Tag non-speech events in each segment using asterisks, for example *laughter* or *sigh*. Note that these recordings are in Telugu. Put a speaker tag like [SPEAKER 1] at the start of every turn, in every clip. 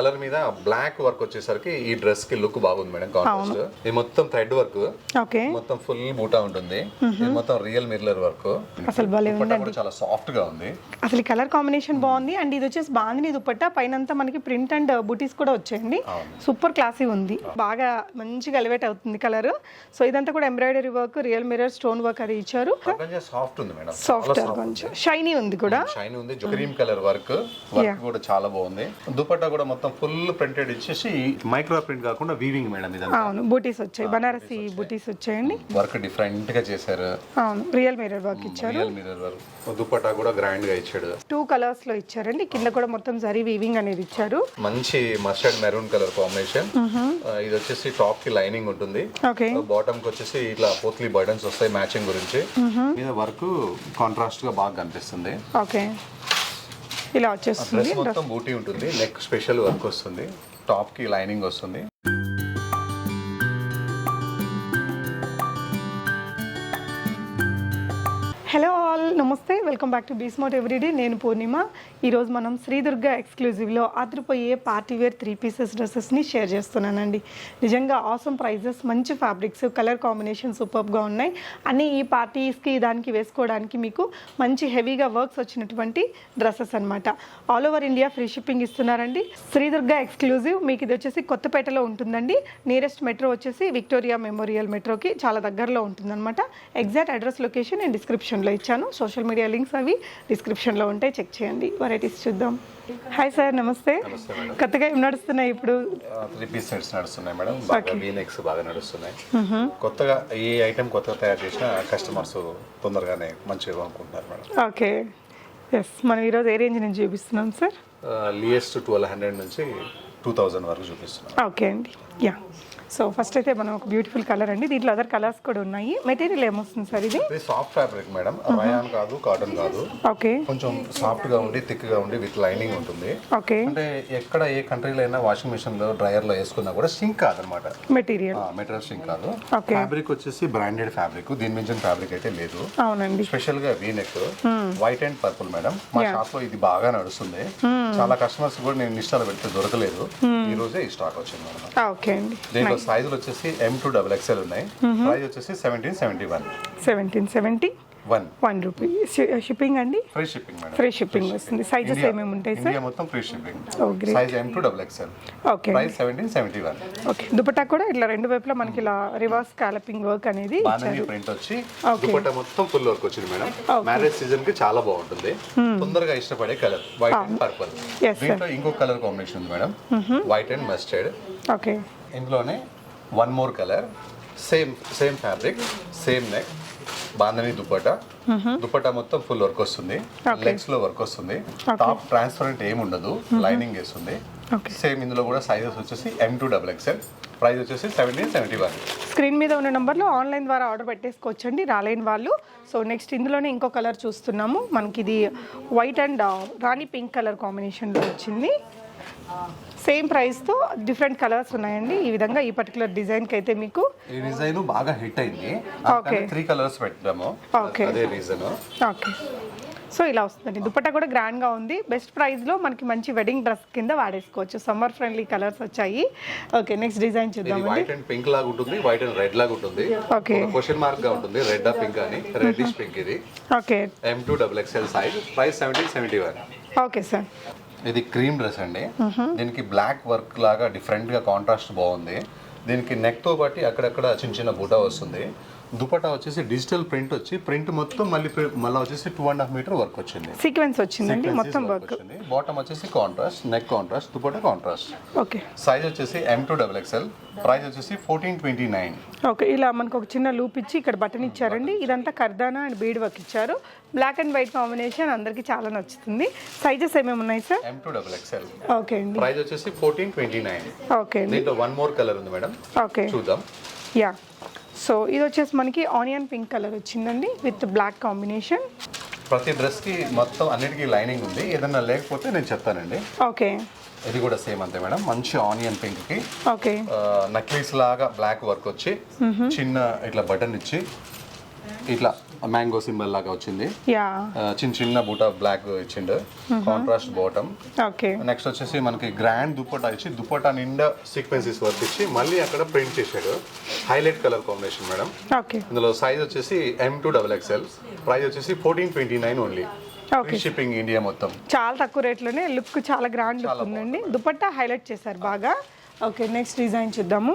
[SPEAKER 1] కలర్ మీద బ్లాక్ వర్క్ వచ్చేసరికి ఈ డ్రెస్కి లుక్ బాగుంది మేడం కాంట్రాస్ట్ ఇది మొత్తం థ్రెడ్ వర్క్
[SPEAKER 2] ఓకే.
[SPEAKER 1] మొత్తం ఫుల్ బూటా ఉంటుంది. ఇది మొత్తం రియల్ మిర్లర్ వర్క్
[SPEAKER 2] అసలు భలే
[SPEAKER 1] చాలా సాఫ్ట్గా ఉంది.
[SPEAKER 2] అసలు కలర్ కాంబినేషన్ బాగుంది. అండ్ ఇది వచ్చేసి బాందిని దుపట్టా పైన అంతా మనకి ప్రింట్ అండ్ బుటీస్ కూడా వచ్చాయండి. సూపర్ క్లాసీ ఉంది. బాగా మంచిగా ఎలివేట్ అవుతుంది కలర్. సో ఇదంతా కూడా embroidery work real mirror stone work అది ఇచ్చారు.
[SPEAKER 1] సాఫ్ట్ ఉంది మేడం.
[SPEAKER 2] సాఫ్ట్ కొంచెం షైనీ ఉంది. కూడా.
[SPEAKER 1] షైన్ ఉంది. క్రీమ్ కలర్ వర్క్ వర్క్ కూడా చాలా బాగుంది. దుపట్టా కూడా మొత్తం ఫుల్ ప్రింటెడ్ ఇచ్చేసి మైక్రో ప్రింట్ కాకుండా వీవింగ్ మేడం ఇదంతా.
[SPEAKER 2] అవును బూటీస్ వచ్చాయి. బనారసి బూటీస్ వచ్చాయండి.
[SPEAKER 1] వర్క్ డిఫరెంట్గా చేశారు.
[SPEAKER 2] అవును రియల్ మిర్రర్ వర్క్ ఇచ్చారు.
[SPEAKER 1] రియల్ మిర్రర్ వర్క్ దుపట్టా కూడా గ్రాండ్గా ఇచ్చాడు.
[SPEAKER 2] టూ కలర్స్లో ఇచ్చారండి. కింద కూడా మొత్తం జరీ వీవింగ్ అనేది ఇచ్చారు.
[SPEAKER 1] మంచి మస్టర్డ్ మెరూన్ కలర్ కాంబినేషన్ ఇది వచ్చేసి టాప్కి లైనింగ్ ఉంటుంది.
[SPEAKER 2] ఓకే.
[SPEAKER 1] బాటమ్కి వచ్చేసి ఇట్లా పోత్లీ బటన్స్ వస్తాయి మ్యాచింగ్ గురించి. మీద వర్క్ కాంట్రాస్ట్గా బాగా కనిపిస్తుంది.
[SPEAKER 2] ఓకే. ఇలా వచ్చేస్తుంది.
[SPEAKER 1] మొత్తం బూటీ ఉంటుంది. లెగ్ స్పెషల్ వర్క్ వస్తుంది. టాప్కి లైనింగ్ వస్తుంది.
[SPEAKER 2] ఆల్ నమస్తే వెల్కమ్ బ్యాక్ టు బీస్మోట్ ఎవ్రీడే. నేను పూర్ణిమ. ఈరోజు మనం శ్రీదుర్గ ఎక్స్క్లూజివ్లో ఆత్రిపోయే పార్టీ వేర్ త్రీ పీసెస్ డ్రెస్సెస్ని షేర్ చేస్తున్నానండి. నిజంగా ఆసమ్ ప్రైజెస్ మంచి ఫ్యాబ్రిక్స్ కలర్ కాంబినేషన్ సూపర్గా ఉన్నాయి. అన్నీ ఈ పార్టీస్కి దానికి వేసుకోవడానికి మీకు మంచి హెవీగా వర్క్స్ వచ్చినటువంటి డ్రెస్సెస్ అనమాట all over India free shipping ఇస్తున్నారండి. శ్రీదుర్గా ఎక్స్క్లూజివ్ మీకు ఇది వచ్చేసి కొత్తపేటలో ఉంటుందండి. నియరెస్ట్ మెట్రో వచ్చేసి విక్టోరియా మెమోరియల్ మెట్రోకి చాలా దగ్గరలో ఉంటుందన్నమాట. ఎగ్జాక్ట్ అడ్రస్ లొకేషన్ నేను డిస్క్రిప్షన్లో ఇచ్చాను. సోషల్ మీడియా లింక్స్ అవి డిస్క్రిప్షన్లో ఉంటాయి. చెక్ చేయండి. వెరైటీస్ చూద్దాం. హాయ్ సార్ నమస్తే. కొత్తగా ఏం నడుస్తున్నాయి ఇప్పుడు?
[SPEAKER 1] త్రీ పీస్ సెట్స్ నడుస్తున్నాయి మేడం. బాగా వీనెక్స్ బాగా నడుస్తున్నాయి. కొత్తగా ఏ ఐటమ్ కొత్తగా తయారు చేసినా కస్టమర్స్ తొందరగానే మంచిగా కొనుక్కుంటున్నారు మేడం.
[SPEAKER 2] ఓకే. ఎస్ మనం ఈరోజు ఏ రేంజ్ నుంచి చూపిస్తున్నాం సార్
[SPEAKER 1] లియెస్ట్ ట్వెల్వ్ హండ్రెడ్ నుంచి టూ థౌజండ్ వరకు చూపిస్తున్నాం.
[SPEAKER 2] ఓకే అండి. యా సో ఫస్ట్ అయితే మనం ఒక బ్యూటిఫుల్ కలర్ అండి. దీంట్లో అదర్ కలర్స్ కూడా ఉన్నాయి. మెటీరియల్ ఏమొస్తుంది సార్ ఇది?
[SPEAKER 1] సాఫ్ట్ ఫ్యాబ్రిక్ మేడం రయాన్ కాదు కాటన్ కాదు.
[SPEAKER 2] ఓకే
[SPEAKER 1] కొంచెం సాఫ్ట్గా ఉండి థిక్గా ఉండి విత్ లైనింగ్ ఉంటుంది.
[SPEAKER 2] ఓకే
[SPEAKER 1] అంటే ఎక్కడ ఏ కంట్రీలో అయినా వాషింగ్ మిషన్లో డ్రైయర్లో వేసుకున్నా కూడా సింక్ కాదనమాట.
[SPEAKER 2] మెటీరియల్
[SPEAKER 1] మెటీరియల్ సింక్ కాదు. ఫ్యాబ్రిక్ వచ్చేసి బ్రాండెడ్ ఫ్యాబ్రిక్ దీని మించిన ఫ్యాబ్రిక్ అయితే లేదు.
[SPEAKER 2] అవునండి.
[SPEAKER 1] స్పెషల్గా V neck white and purple madam మా షాప్లో ఇది బాగా నడుస్తుంది. చాలా కస్టమర్స్ కూడా నేను ఇష్టాలు పెడితే దొరకలేదు. ఈ రోజే ఈ స్టాక్ వచ్చింది మేడం
[SPEAKER 2] ఓకే అండి.
[SPEAKER 1] దీంట్లో సైజులు వచ్చేసి ఎం టూ డబుల్ ఎక్స్ఎల్ ఉన్నాయి. ప్రైస్ వచ్చేసి seventeen seventy one
[SPEAKER 2] seventeen seventy
[SPEAKER 1] one
[SPEAKER 2] one rupee shipping అండి?
[SPEAKER 1] Free shipping madam
[SPEAKER 2] free shipping వస్తుంది. సైజెస్ ఏమేమి ఉంటాయి సార్
[SPEAKER 1] ఇండియా మొత్తం free shipping
[SPEAKER 2] great.
[SPEAKER 1] Size M to double XL
[SPEAKER 2] okay
[SPEAKER 1] price seventeen seventy one
[SPEAKER 2] okay dupatta కూడా ఇట్లా రెండు వైపులా మనకి ఇలా రివర్స్ కాలపింగ్ వర్క్ అనేది
[SPEAKER 1] ప్రింట్ వచ్చి. దుపట్టా మొత్తం ఫుల్ వర్క్ వచ్చింది మేడం మ్యారేజ్ సీజన్కి చాలా బాగుంటుంది. తొందరగా ఇష్టపడే కలర్ వైట్ అండ్ పర్పుల్. దీంట్లో ఇంకో కలర్ కాంబినేషన్ ఉంది madam white and mustard
[SPEAKER 2] okay
[SPEAKER 1] ఇందులోనే one more colour same same fabric same neck bandhani dupatta. Dupatta మొత్తం ఫుల్ వర్క్ వస్తుంది. లెగ్స్లో వర్క్ వస్తుంది. టాప్ ట్రాన్స్పరెంట్ ఏమి ఉండదు. లైనింగ్ వేస్తుంది. సేమ్ ఇందులో కూడా సైజెస్ వచ్చేసి M to double XL price వచ్చేసి సెవెంటీన్ సెవెంటీ వన్
[SPEAKER 2] స్క్రీన్ మీద ఉన్న నెంబర్లో ఆన్లైన్ ద్వారా ఆర్డర్ పెట్టేసుకోవచ్చండి. రాలేని వాళ్ళు. సో నెక్స్ట్ ఇందులోనే ఇంకో కలర్ చూస్తున్నాము. మనకి ఇది white and rani pink colour కాంబినేషన్లో వచ్చింది. సేమ్ ప్రైస్తో డిఫరెంట్ కలర్స్ ఉన్నాయండి. ఈ విధంగా ఈ పర్టికులర్ డిజైన్కి అయితే మీకు
[SPEAKER 1] ఈ డిజైన్ బాగా హిట్ అయింది.
[SPEAKER 2] Okay.
[SPEAKER 1] త్రీ కలర్స్ పెట్టాము.
[SPEAKER 2] Okay.
[SPEAKER 1] అదే రీజన్
[SPEAKER 2] ఓకే. సో ఇలా వస్తుందండి. దుపట్టా కూడా గ్రాండ్గా ఉంది. బెస్ట్ ప్రైస్లో మనకి మంచి వెడ్డింగ్ డ్రెస్ కింద వాడేసుకోవచ్చు. సమ్మర్ ఫ్రెండ్లీ కలర్స్ వచ్చాయి. ఓకే నెక్స్ట్ డిజైన్
[SPEAKER 1] ఇది
[SPEAKER 2] చూద్దామండి.
[SPEAKER 1] వైట్ అండ్ పింక్ లాగా ఉంటుంది. వైట్ అండ్ రెడ్ లాగా ఉంటుంది.
[SPEAKER 2] Okay.
[SPEAKER 1] క్వశ్చన్ మార్క్గా ఉంటుంది. రెడ్ ఆ పింక్ అని. రెడ్డిష్ పింక్ ఇది.
[SPEAKER 2] Okay.
[SPEAKER 1] M to double XL size price seventeen seventy one
[SPEAKER 2] okay sir.
[SPEAKER 1] ఇది క్రీమ్ డ్రెస్ అండి. దీనికి బ్లాక్ వర్క్ లాగా డిఫరెంట్గా కాంట్రాస్ట్ బాగుంది. దీనికి నెక్తో బట్టి అక్కడక్కడ చిన్న చిన్న బుటా వస్తుంది. దుపట్టా వచ్చేసి డిజిటల్ ప్రింట్ వచ్చి ప్రింట్ మొత్తం మళ్ళీ మళ్ళీ వచ్చేసి two and half metre work వచ్చింది.
[SPEAKER 2] సీక్వెన్స్ వచ్చిందండి మొత్తం వర్క్
[SPEAKER 1] బాటమ్ వచ్చేసి contrast neck contrast dupatta contrast
[SPEAKER 2] okay.
[SPEAKER 1] Size వచ్చేసి M to double XL price వచ్చేసి ఫోర్టీన్ ట్వంటీ నైన్
[SPEAKER 2] ఓకే ఇలా మనకు ఒక చిన్న లూప్ ఇచ్చి ఇక్కడ బటన్ ఇచ్చారండి. ఇదంతా కర్దానా అండ్ బీడ్ వర్క్ ఇచ్చారు. బ్లాక్ అండ్ వైట్ కాంబినేషన్ అందరికీ చాలా నచ్చుతుంది. సైజెస్ ఏమేమి ఉన్నాయి sir
[SPEAKER 1] M to double XL
[SPEAKER 2] okay అండి.
[SPEAKER 1] ప్రైస్ వచ్చేసి ఫోర్టీన్ ట్వంటీ నైన్
[SPEAKER 2] ఓకే అండి.
[SPEAKER 1] దీంట్లో వన్ మోర్ కలర్ ఉంది మేడం
[SPEAKER 2] ఓకే.
[SPEAKER 1] చూద్దాం.
[SPEAKER 2] యా. సో ఇది వచ్చేసి మనకి ఆనియన్ పింక్ కలర్ వచ్చిందండి విత్ బ్లాక్ కాంబినేషన్.
[SPEAKER 1] ప్రతి డ్రెస్కి మొత్తం అన్నిటికీ లైనింగ్ ఉంది. ఏదన్నా లేకపోతే నేను చెప్తానండి.
[SPEAKER 2] ఓకే.
[SPEAKER 1] ఇది కూడా సేమ్ అంతే మేడం. మంచి ఆనియన్ పింక్కి
[SPEAKER 2] ఓకే
[SPEAKER 1] నక్లీస్ లాగా బ్లాక్ వర్క్ వచ్చి చిన్న ఇట్లా బటన్ ఇచ్చి ఇట్లా మ్యాంగో సింబల్ లాగా వచ్చింది.
[SPEAKER 2] యా.
[SPEAKER 1] చిన్న చిన్న బూటా బ్లాక్ ఇచ్చిండు. Contrast bottom
[SPEAKER 2] okay.
[SPEAKER 1] నెక్స్ట్ వచ్చేసి మనకి గ్రాండ్ దుపట్టా ఇచ్చి దుపట్టా నిండా సీక్వెన్సెస్ వర్క్ ఇచ్చి మళ్ళీ అక్కడ ప్రింట్ చేశాడు. Highlight colour combination madam
[SPEAKER 2] okay.
[SPEAKER 1] ఇందులో సైజ్ వచ్చేసి M two double XL price వచ్చేసి fourteen twenty nine only
[SPEAKER 2] okay
[SPEAKER 1] shipping India మొత్తం.
[SPEAKER 2] చాలా తక్కువ రేట్లోనే లుక్ చాలా గ్రాండ్ లుక్ ఉందండి. దుపట్టా హైలైట్ చేశారు బాగా. ఓకే నెక్స్ట్ డిజైన్ చూద్దాము.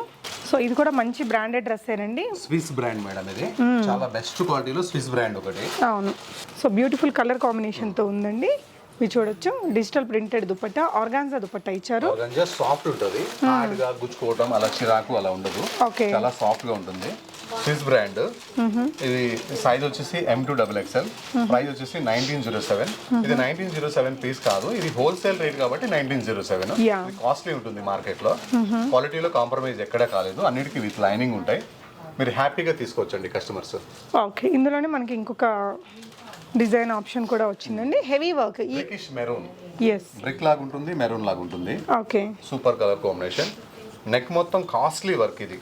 [SPEAKER 2] సో ఇది కూడా మంచి బ్రాండెడ్ డ్రెస్సేనండి.
[SPEAKER 1] స్విస్ బ్రాండ్ మేడం ఇది. చాలా బెస్ట్ క్వాలిటీలో స్విస్ బ్రాండ్ ఒకటి.
[SPEAKER 2] అవును. సో బ్యూటిఫుల్ కలర్ కాంబినేషన్తో ఉందండి. మీరు చూడొచ్చు. Digital printed dupatta organza dupatta ఇచ్చారు.
[SPEAKER 1] సాఫ్ట్ ఉంటుంది. హార్డ్గా గుచ్చుకోవడం అలా చిరాకు అలా ఉండదు.
[SPEAKER 2] ఓకే
[SPEAKER 1] చాలా సాఫ్ట్గా ఉంటుంది. స్విస్ బ్రాండ్ ఇది సైజ్ వచ్చేసి M to double XL price వచ్చేసి నైన్టీన్ జీరో సెవెన్ ఇది నైన్టీన్ జీరో సెవెన్ పీస్ కాదు ఇది హోల్సేల్ రేట్ కాబట్టి నైన్టీన్ జీరో సెవెన్. కాస్ట్లీ ఉంటుంది మార్కెట్లో క్వాలిటీలో కాంప్రమైజ్ ఎక్కడ కాలేదు అన్నిటికీ విత్ లైనింగ్ ఉంటాయి. మీరు హ్యాపీగా తీసుకోవచ్చండి కస్టమర్స్
[SPEAKER 2] ఓకే ఇందులోనే మనకి ఇంకొక డిజైన్ ఆప్షన్ కూడా వచ్చిందండి. హెవీ వర్క్ ఈ
[SPEAKER 1] బ్రిటిష్ మెరూన్
[SPEAKER 2] ఎస్
[SPEAKER 1] బ్రిక్ లాగా ఉంటుంది మెరూన్ లాగా ఉంటుంది.
[SPEAKER 2] Okay
[SPEAKER 1] super colour combination neck మొత్తం కాస్ట్లీ వర్క్ ఇది.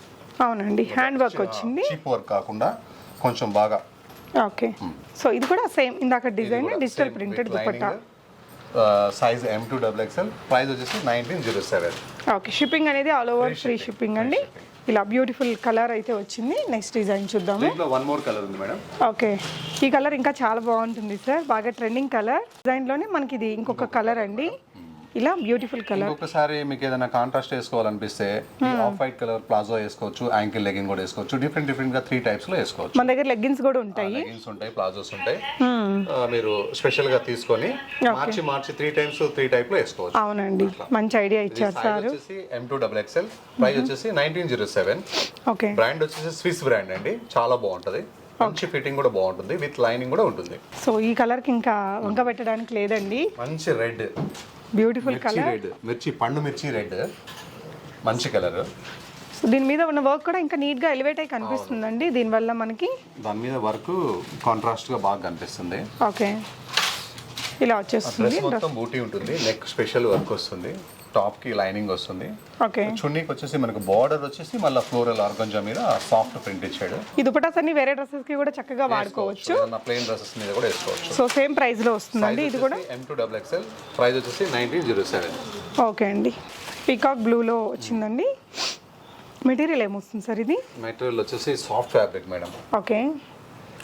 [SPEAKER 2] అవునండి హ్యాండ్ వర్క్ వచ్చింది.
[SPEAKER 1] చీప్ వర్క్ కాకుండా కొంచెం బాగా.
[SPEAKER 2] ఓకే. సో ఇది కూడా సేమ్ ఇందాక design digital printed dupatta.
[SPEAKER 1] Size M to double XL price వచ్చేసి nineteen zero seven
[SPEAKER 2] okay shipping అనేది ఆల్ ఓవర్ ఫ్రీ షిప్పింగ్ అండి. ఇలా బ్యూటిఫుల్ కలర్ అయితే వచ్చింది. నెక్స్ట్ డిజైన్ చూద్దాము.
[SPEAKER 1] వన్ మోర్ కలర్ ఉంది మేడం.
[SPEAKER 2] ఓకే ఈ కలర్ ఇంకా చాలా బాగుంటుంది సార్ బాగా ట్రెండింగ్ కలర్ డిజైన్లోనే మనకి ఇది ఇంకొక కలర్ అండి. ఇలా బ్యూటిఫుల్ కలర్
[SPEAKER 1] ఇంకొకసారి మీకు ఏదైనా కాంట్రాస్ట్ వేసుకోవాలనిపిస్తే ఆఫ్ వైట్ కలర్ ప్లాజో వేసుకోవచ్చు యాంకిల్ లెగిన్ కూడా వేసుకోవచ్చు డిఫరెంట్ డిఫరెంట్గా త్రీ టైప్స్లో వేసుకోవచ్చు.
[SPEAKER 2] మన దగ్గర లెగ్గిన్స్ కూడా ఉంటాయి.
[SPEAKER 1] లెగిన్స్ ఉంటాయి ప్లాజోస్ ఉంటాయి. ఆ, మీరు స్పెషల్గా తీసుకొని మార్చి మార్చి త్రీ టైమ్స్ త్రీ టైప్లో వేసుకోవచ్చు.
[SPEAKER 2] అవునండి. మంచి ఐడియా ఇచ్చారు సార్
[SPEAKER 1] వచ్చేసి M to double XL price వచ్చేసి nineteen zero seven
[SPEAKER 2] okay
[SPEAKER 1] brand వచ్చేసి స్విస్ బ్రాండ్ అండి. చాలా బాగుంటది. మంచి ఫిట్టింగ్ కూడా బాగుంటుంది. విత్ లైనింగ్ కూడా ఉంటుంది.
[SPEAKER 2] సో ఈ కలర్కి ఇంకా వంక పెట్టడానికి లేదండి.
[SPEAKER 1] మంచి రెడ్
[SPEAKER 2] బ్యూటిఫుల్ కలర్
[SPEAKER 1] రెడ్ మిర్చి పండు మిర్చి రెడ్ మంచి కలర్
[SPEAKER 2] సో దీని మీద ఉన్న వర్క్ కూడా ఇంకా నీట్గా ఎలివేట్ అయి కనిపిస్తుందండి. దీనివల్ల మనకి
[SPEAKER 1] దాని మీద వర్క్ కాంట్రాస్ట్గా బాగా కనిపిస్తుంది.
[SPEAKER 2] ఓకే ఇలా వచ్చేస్తుంది.
[SPEAKER 1] మొత్తం బూటీ ఉంటుంది. నెక్ స్పెషల్ వర్క్ వస్తుంది. టాప్కి లైనింగ్ వస్తుంది.
[SPEAKER 2] ఓకే.
[SPEAKER 1] చున్నీకి వచ్చేసి మనకు బార్డర్ వచ్చేసి మళ్ళీ ఫ్లోరల్ ఆర్గంజా మీద సాఫ్ట్ ప్రింట్ ఇచ్చాడు.
[SPEAKER 2] ఈ దుపటాస్ అన్ని వేరే డ్రెస్సెస్కి కూడా చక్కగా వాడుకోవచ్చు.
[SPEAKER 1] ప్లెయిన్ డ్రెస్సెస్ మీద కూడా వేసుకోవచ్చు.
[SPEAKER 2] సో సేమ్ ప్రైస్లో వస్తుందండి ఇది కూడా?
[SPEAKER 1] M to double XL price వచ్చేసి నైన్టీన్ జీరో సెవెన్.
[SPEAKER 2] ఓకే అండి. పీకాక్ బ్లూలో వచ్చిందండి. మెటీరియల్ ఏమొస్తుంది సార్ ఇది?
[SPEAKER 1] మెటీరియల్ వచ్చేసి సాఫ్ట్ ఫ్యాబ్రిక్ మేడం
[SPEAKER 2] ఓకే.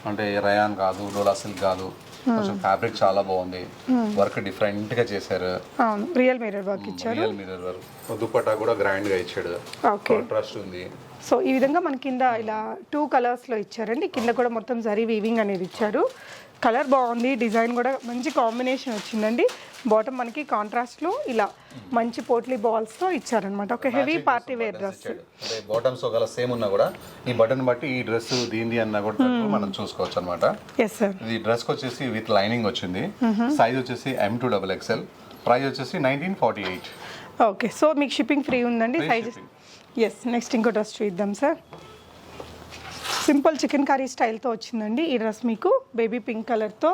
[SPEAKER 1] అంటే రయాన్ కాదు డోలా సిల్క్ కాదు. కొంచెం ఫ్యాబ్రిక్ చాలా బాగుంది. వర్క్ డిఫరెంట్గా చేశారు.
[SPEAKER 2] అవును రియల్ మిరర్ వర్క్ ఇచ్చారు.
[SPEAKER 1] రియల్ మిర్రర్ వర్క్ దుపట్టా కూడా గ్రాండ్గా ఇచ్చాడు.
[SPEAKER 2] ఓకే.
[SPEAKER 1] కాంట్రాస్ట్ ఉంది.
[SPEAKER 2] సో ఈ విధంగా మన కింద ఇలా టూ కలర్స్లో ఇచ్చారండి. కింద కూడా మొత్తం జరీ వీవింగ్ అనేది ఇచ్చారు. కలర్ బాగుంది డిజైన్ కూడా మంచి కాంబినేషన్ వచ్చిందండి. బాటమ్ మనకి కాంట్రాస్ట్లో ఇలా మంచి పోట్లీ బాల్స్తో ఇచ్చారనమాట ఒక heavy party wear dress
[SPEAKER 1] bottoms ఒకవేళ సేమ్ ఉన్నా కూడా ఈ బటన్ బట్టి ఈ డ్రెస్ దీనిది అన్నా కూడా తక్కువ మనం చూసుకోవచ్చు అనమాట
[SPEAKER 2] ఎస్ సార్
[SPEAKER 1] ఇది డ్రెస్ వచ్చేసి విత్ లైనింగ్ వచ్చింది. సైజ్ వచ్చేసి M to double XL price వచ్చేసి nineteen forty eight
[SPEAKER 2] okay so మీకు షిప్పింగ్ ఫ్రీ ఉందండి. సైజ్. ఎస్ నెక్స్ట్ ఇంకో డ్రెస్ చూద్దాం సార్ సింపుల్ చికెన్ కర్రీ స్టైల్తో వచ్చిందండి ఈ డ్రెస్ మీకు. బేబీ పింక్ కలర్తో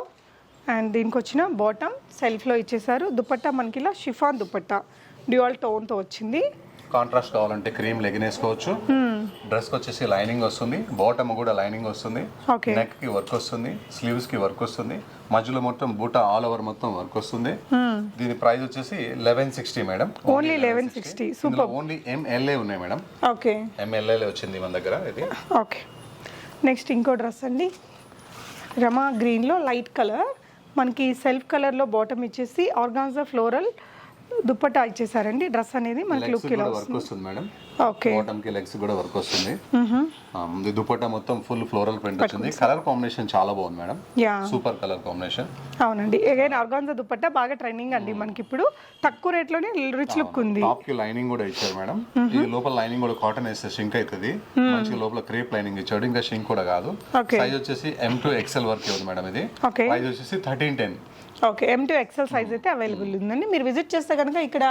[SPEAKER 2] అండ్ దీనికి వచ్చిన బాటమ్ సెల్ఫ్లో ఇచ్చేసారు దుపట్టా మనకి ఇలా షిఫాన్ దుపట్టా డ్యూయల్ టోన్తో వచ్చింది.
[SPEAKER 1] కాంట్రాస్ట్ కావాలంటే క్రీమ్ లెగిన్ వేసుకోవచ్చు. డ్రెస్ వచ్చేసి లైనింగ్ వస్తుంది. బాటమ్ కూడా లైనింగ్ వస్తుంది. నెక్కి వర్క్ వస్తుంది. స్లీవ్స్కి వర్క్ వస్తుంది. మధ్యలో మొత్తం బూటా ఆల్ ఓవర్ మొత్తం వర్క్ వస్తుంది. దీని ప్రైస్ వచ్చేసి eleven sixty madam
[SPEAKER 2] only eleven sixty super
[SPEAKER 1] only MLA ఉన్నాయి మేడం
[SPEAKER 2] ఓకే
[SPEAKER 1] ఎంఎల్ఏ వచ్చింది మన దగ్గర ఇది.
[SPEAKER 2] ఓకే నెక్స్ట్ ఇంకో డ్రెస్ అండి. రమా గ్రీన్లో లైట్ కలర్ మనకి సెల్ఫ్ కలర్లో బాటమ్ ఇచ్చేసి ఆర్గాన్జా ఫ్లోరల్ దుప్పట్టా ఇచ్చేసారండి. డ్రెస్ అనేది మనకి లుక్ ఇలా
[SPEAKER 1] వర్క్
[SPEAKER 2] వస్తుంది.
[SPEAKER 1] మేడం.
[SPEAKER 2] ఓకే
[SPEAKER 1] బాటమ్కి లెగ్స్ కూడా వర్క్ వస్తుంది. ఇది దుపట్టా మొత్తం ఫుల్ ఫ్లోరల్ ప్రింట్ వచ్చింది. కలర్ కాంబినేషన్ చాలా బాగుంది madam.
[SPEAKER 2] Ya.
[SPEAKER 1] Super colour combination
[SPEAKER 2] అవునండి. అగైన్ ఆర్గాన్జా దుపట్టా బాగా ట్రెండింగ్ అండి మనకి ఇప్పుడు తక్కువ రేట్లోనే రిచ్ లుక్ ఉంది.
[SPEAKER 1] టాప్కి లైనింగ్ కూడా ఇచ్చారు మేడం. ఇది లోపల లైనింగ్ కూడా కాటన్ వేస్తే షింక్ అవుతుంది మంచి లోపల క్రేప్ లైనింగ్ ఇచ్చాడు. ఇంకా షింక్ కూడా కాదు. సైజ్ వచ్చేసి ఎం టు ఎక్సెల్ వరకు ఉంది మేడం ఇది.
[SPEAKER 2] ఓకే
[SPEAKER 1] ప్రైస్ వచ్చేసి thirteen ten
[SPEAKER 2] okay M to XL size అయితే అవైలబుల్ ఉందండి. మీరు విజిట్ చేస్తే కనుక ఇక్కడ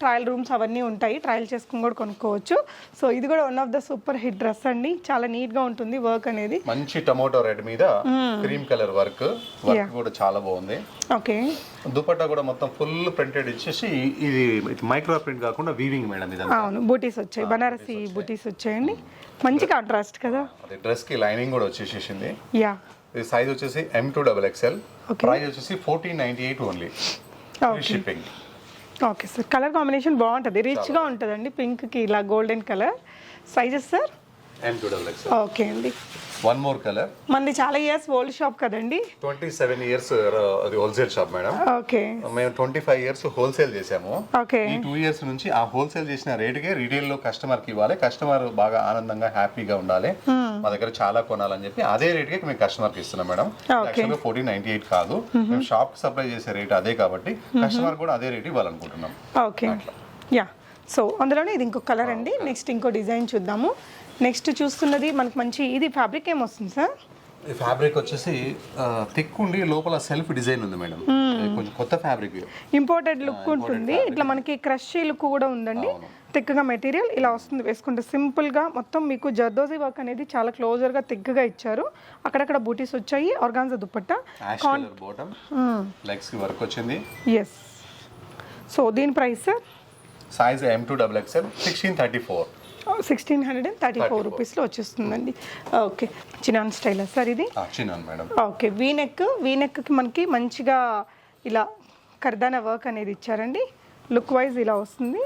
[SPEAKER 2] ట్రయల్ రూమ్స్ అవన్నీ ఉంటాయి. ట్రయల్ చేసుకుని కూడా కొనుక్కోవచ్చు. సో ఇది కూడా one of the super hit dress అండి. చాలా నీట్గా ఉంటుంది వర్క్ అనేది.
[SPEAKER 1] మంచి టమోటో రెడ్ మీద క్రీమ్ కలర్ వర్క్ వర్క్ కూడా చాలా బాగుంది.
[SPEAKER 2] ఓకే.
[SPEAKER 1] దుపట్టా కూడా మొత్తం ఫుల్ ప్రింటెడ్ ఇచ్చేసి ఇది మైక్రో ప్రింట్ కాకుండా వీవింగ్ మేడం ఇదంతా.
[SPEAKER 2] అవును బూటీస్ వచ్చాయి. బనారసి బూటీస్ వచ్చాయండి. మంచి కాంట్రాస్ట్ కదా?
[SPEAKER 1] డ్రెస్కి లైనింగ్ కూడా వచ్చేసేసింది.
[SPEAKER 2] యా
[SPEAKER 1] ఇది సైజ్ వచ్చేసి M to double XL. Price వచ్చేసి fourteen ninety eight only shipping
[SPEAKER 2] okay sir colour combination బాగుంటుంది. రిచ్గా ఉంటుందండి పింక్కి ఇలా golden colour sizes sir okay అండి.
[SPEAKER 1] వన్ మోర్ కలర్
[SPEAKER 2] మనది చాలా ఇయర్స్ ఓల్డ్ షాప్ కదండి?
[SPEAKER 1] ట్వంటీ సెవెన్ ఇయర్స్ అది హోల్సేల్ షాప్ మేడం
[SPEAKER 2] ఓకే
[SPEAKER 1] మేము ట్వంటీ ఫైవ్ ఇయర్స్ హోల్సేల్ చేసాము
[SPEAKER 2] ఓకే
[SPEAKER 1] ఈ టూ ఇయర్స్ నుంచి ఆ హోల్సేల్ చేసిన రేటుకే రీటైల్లో కస్టమర్కి ఇవ్వాలి. కస్టమర్ బాగా ఆనందంగా హ్యాపీగా ఉండాలి. మా దగ్గర చాలా కొనాలని చెప్పి అదే రేటుకే మేము కస్టమర్కి ఇస్తున్నాం మేడం. యాక్చువల్గా ఫోర్టీన్ నైన్టీ ఎయిట్ కాదు. మేము షాప్కి సప్లై చేసే రేట్ అదే కాబట్టి కస్టమర్ కూడా అదే రేట్ ఇవ్వాలనుకుంటున్నాం.
[SPEAKER 2] ఓకే యా సో అందులోనే ఇది ఇంకో కలర్ అండి. నెక్స్ట్ ఇంకో డిజైన్ చూద్దాము. నెక్స్ట్ చూస్తున్నది మనకి మంచి ఇది ఫ్యాబ్రిక్ ఏమొస్తుంది సార్
[SPEAKER 1] ఈ ఫ్యాబ్రిక్ వచ్చేసి థిక్ ఉండి లోపల సెల్ఫ్ డిజైన్ ఉంది మేడం. ఇది కొంచెం కొత్త ఫ్యాబ్రిక్
[SPEAKER 2] ఇంపోర్టెడ్ లుక్ ఉంటుంది. ఇట్లా మనకి క్రష్ లుక్ కూడా ఉందండి. తిక్కగా మెటీరియల్ ఇలా వస్తుంది వేసుకుంటే సింపుల్గా మొత్తం మీకు జర్దోజీ వర్క్ అనేది చాలా క్లోజర్గా తిక్కగా ఇచ్చారు. అక్కడక్కడ బూటీస్ వచ్చాయి organza dupatta
[SPEAKER 1] bottom legs work వచ్చింది.
[SPEAKER 2] ఎస్ సో దీని price sir
[SPEAKER 1] size M to double XL sixteen thirty four
[SPEAKER 2] sixteen hundred and thirty four రూపీస్లో వచ్చేస్తుందండి. ఓకే చినాన్ స్టైల్ సార్ ఇది?
[SPEAKER 1] చిన్నాను madam
[SPEAKER 2] okay V neck V నెక్కి మనకి మంచిగా ఇలా కర్దానా వర్క్ అనేది ఇచ్చారండి. లుక్ వైజ్ ఇలా వస్తుంది.